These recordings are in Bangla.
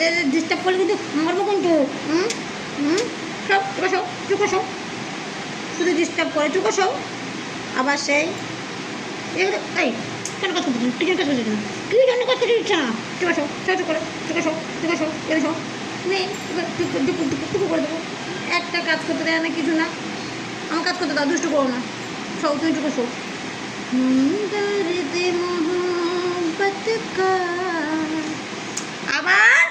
এদের ডিস্টার্ব করলে কিন্তু মারবো কিন্তু হুম? হুম? সব চুকা সব চুকা শুধু ডিস্টার্ব করে চুকা সব আবার সেই এই, কেন কাজ করতে কি জন্য কাজ করতে কি জন্য কাজ করতে দিচ্ছে না? চুকা সব সব চুপ করে চুকা সব চুকা সব এগুলো সব নেই টুকু করে দেবো। একটা কাজ করতে দেয় না কিছু না। আমার কাজ করতে দাও, দুষ্টু করো না। সব তুমি চুকা সব দর্দ মোহব্বত কা আবার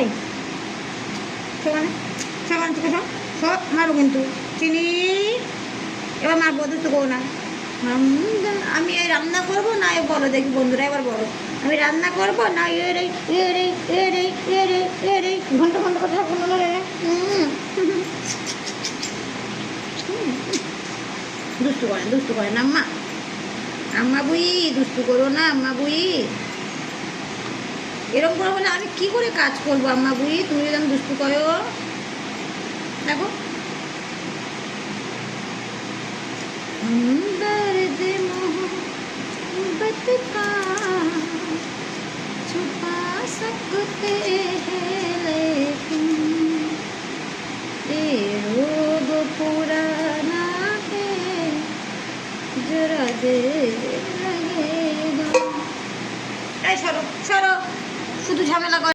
এই সবানে সবান থেকে সব সব মারো কিন্তু। চিনি, এবার মারবো দুষ্টু করো না আমি এই রান্না করব, না এ বলো দেখি বন্ধুরা, এবার বলো। আমি রান্না করব, না এ রে এ রে এ রে এ রে এ রে। ঘণ্টা ঘণ্টা কথা কোনো রে। দুষ্টু করেন দুষ্টু করেন আম্মা। আম্মা বুই, দুষ্টু করো না, আম্মা বুই। এরকম করে বলে আমি কি করে কাজ করবো আম্মা বুই তুমি যদি আমি দুষ্টু করো দেখো हम दर्द मोहब्बत का छुपा सकते हैं लेकिन ये रोग पुराना है जरा देर लगेगा এই সরো সরো শুধু ঝামেলা করে